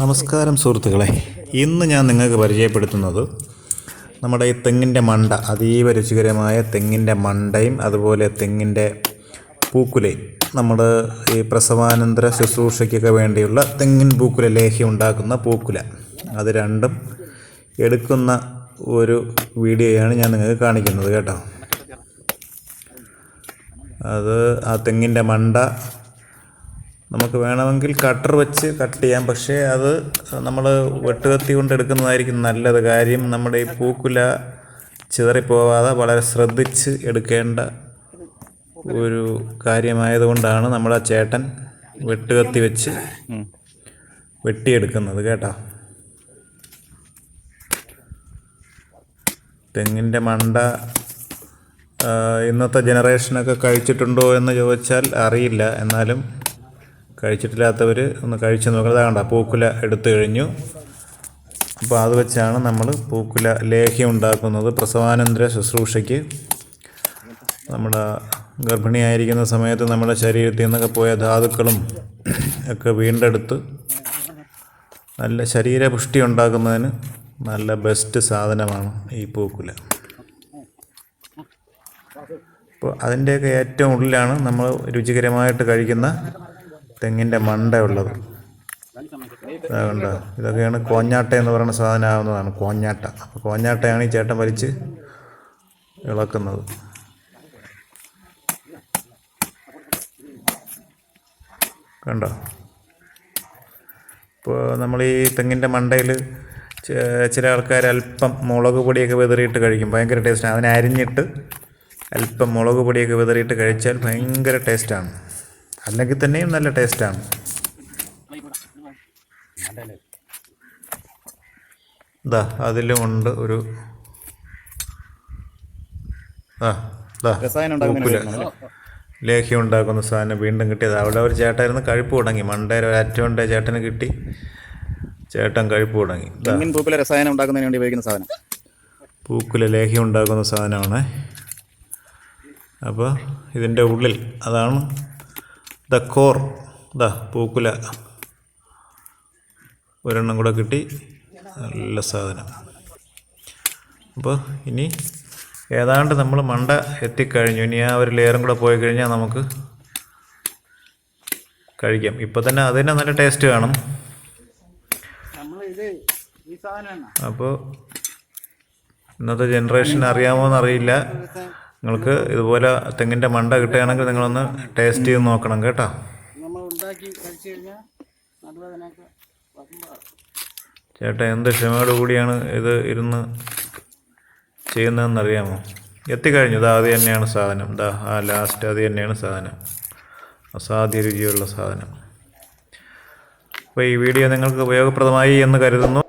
നമസ്കാരം സുഹൃത്തുക്കളെ. ഇന്ന് ഞാൻ നിങ്ങൾക്ക് പരിചയപ്പെടുത്തുന്നത് നമ്മുടെ ഈ തെങ്ങിന്റെ മണ്ട അതീവ രുചികരമായ തെങ്ങിന്റെ മണ്ടയും അതുപോലെ തെങ്ങിന്റെ പൂക്കുലയും. നമ്മൾ ഈ പ്രസവാനന്തര ശുശ്രൂഷയ്ക്കൊക്കെ വേണ്ടിയുള്ള തെങ്ങിൻ പൂക്കുല ലേഹ്യം ഉണ്ടാക്കുന്ന പൂക്കുല. അത് രണ്ടും എടുക്കുന്ന ഒരു വീഡിയോയാണ് ഞാൻ നിങ്ങൾക്ക് കാണിക്കുന്നത് കേട്ടോ. അത് ആ തെങ്ങിന്റെ മണ്ട നമുക്ക് വേണമെങ്കിൽ കട്ടർ വെച്ച് കട്ട് ചെയ്യാം. പക്ഷേ അത് നമ്മൾ വെട്ടുകത്തി കൊണ്ട് എടുക്കുന്നതായിരിക്കും നല്ലത്. കാര്യം നമ്മുടെ ഈ പൂക്കുല ചിതറിപ്പോവാതെ വളരെ ശ്രദ്ധിച്ച് എടുക്കേണ്ട ഒരു കാര്യമായതുകൊണ്ടാണ് നമ്മുടെ ചേട്ടൻ വെട്ടുകത്തി വെച്ച് വെട്ടിയെടുക്കുന്നത്. കേട്ടോ? തെങ്ങിന്റെ മണ്ട ഇന്നത്തെ ജനറേഷനൊക്കെ കഴിച്ചിട്ടുണ്ടോ എന്ന് ചോദിച്ചാൽ അറിയില്ല. എന്നാലും കഴിച്ചിട്ടില്ലാത്തവർ ഒന്ന് കഴിച്ച് നോക്കുന്നത് കണ്ട പൂക്കുല എടുത്തു കഴിഞ്ഞു. അപ്പോൾ അത് വെച്ചാണ് നമ്മൾ പൂക്കുല ലേഹ്യം ഉണ്ടാക്കുന്നത്. പ്രസവാനന്തര ശുശ്രൂഷയ്ക്ക്. നമ്മുടെ ഗർഭിണിയായിരിക്കുന്ന സമയത്ത് നമ്മുടെ ശരീരത്തിൽ നിന്നൊക്കെ പോയ ധാതുക്കളും ഒക്കെ വീണ്ടെടുത്ത് നല്ല ശരീരപുഷ്ടി ഉണ്ടാക്കുന്നതിന് നല്ല ബെസ്റ്റ് സാധനമാണ് ഈ പൂക്കുല. അപ്പോൾ അതിന്റെയൊക്കെ ഏറ്റവും ഉള്ളിലാണ് നമ്മൾ രുചികരമായിട്ട് കഴിക്കുന്ന തെങ്ങിന്റെ മണ്ട ഉള്ളത് ഇതൊക്കെയാണ് കോഞ്ഞാട്ട എന്ന് പറയുന്ന സാധനം ആവുന്നതാണ് കോഞ്ഞാട്ട. അപ്പോൾ കോഞ്ഞാട്ടയാണ് ഈ ചേട്ടൻ വലിച്ച് ഇളക്കുന്നത്. കണ്ടോ? ഇപ്പോൾ നമ്മൾ ഈ തെങ്ങിന്റെ മണ്ടയിൽ ചില ആൾക്കാർ അല്പം മുളക് പൊടിയൊക്കെ വിതറിയിട്ട് കഴിക്കും. ഭയങ്കര ടേസ്റ്റാണ് അതിനെ അരിഞ്ഞിട്ട് അല്പം മുളക് പൊടിയൊക്കെ വിതറിയിട്ട് കഴിച്ചാൽ ഭയങ്കര ടേസ്റ്റാണ് അല്ലെങ്കിൽ തന്നെയും നല്ല ടേസ്റ്റാണ് ഇതാ അതിലും ഉണ്ട് ഒരു ആ. ലേഹ്യം ഉണ്ടാക്കുന്ന സാധനം വീണ്ടും കിട്ടിയത്. അവിടെ ഒരു ചേട്ടായിരുന്നു കഴിപ്പ് തുടങ്ങി. മണ്ടേര ഒരു അറ്റമുണ്ട് ചേട്ടന് കിട്ടി. ചേട്ടൻ കഴിപ്പ് തുടങ്ങി. രസായനം ഉണ്ടാക്കുന്നതിന് വേണ്ടി ഉപയോഗിക്കുന്ന സാധനം. പൂക്കുല ലേഹ്യം ഉണ്ടാക്കുന്ന സാധനമാണ്. അപ്പോൾ ഇതിന്റെ ഉള്ളിൽ അതാണ് ദ കോർ ദ പൂക്കുല. ഒരെണ്ണം കൂടെ കിട്ടി. നല്ല സാധനം. അപ്പോൾ ഇനി ഏതാണ്ട് നമ്മൾ മണ്ട എത്തിക്കഴിഞ്ഞു. ഇനി ആ ഒരു ലെയറും കൂടെ പോയി കഴിഞ്ഞാൽ നമുക്ക് കഴിക്കാം. ഇപ്പം തന്നെ അതിന് നല്ല ടേസ്റ്റ് കാണും. അപ്പോൾ ഇന്നത്തെ ജനറേഷൻ അറിയാമോ എന്നറിയില്ല. നിങ്ങൾക്ക് ഇതുപോലെ തെങ്ങിന്റെ മണ്ട കിട്ടുകയാണെങ്കിൽ നിങ്ങളൊന്ന് ടേസ്റ്റ് ചെയ്ത് നോക്കണം കേട്ടോ. ചേട്ടാ എന്ത് ക്ഷമയോട് കൂടിയാണ് ഇത് ഇരുന്ന് ചെയ്യുന്നതെന്നറിയാമോ? എത്തിക്കഴിഞ്ഞു. ഇതാ അത് തന്നെയാണ് സാധനം. ഇതാ ആ ലാസ്റ്റ് അത് തന്നെയാണ് സാധനം. അസാധ്യ രുചിയുള്ള സാധനം. അപ്പോൾ ഈ വീഡിയോ നിങ്ങൾക്ക് ഉപയോഗപ്രദമായി എന്ന് കരുതുന്നു.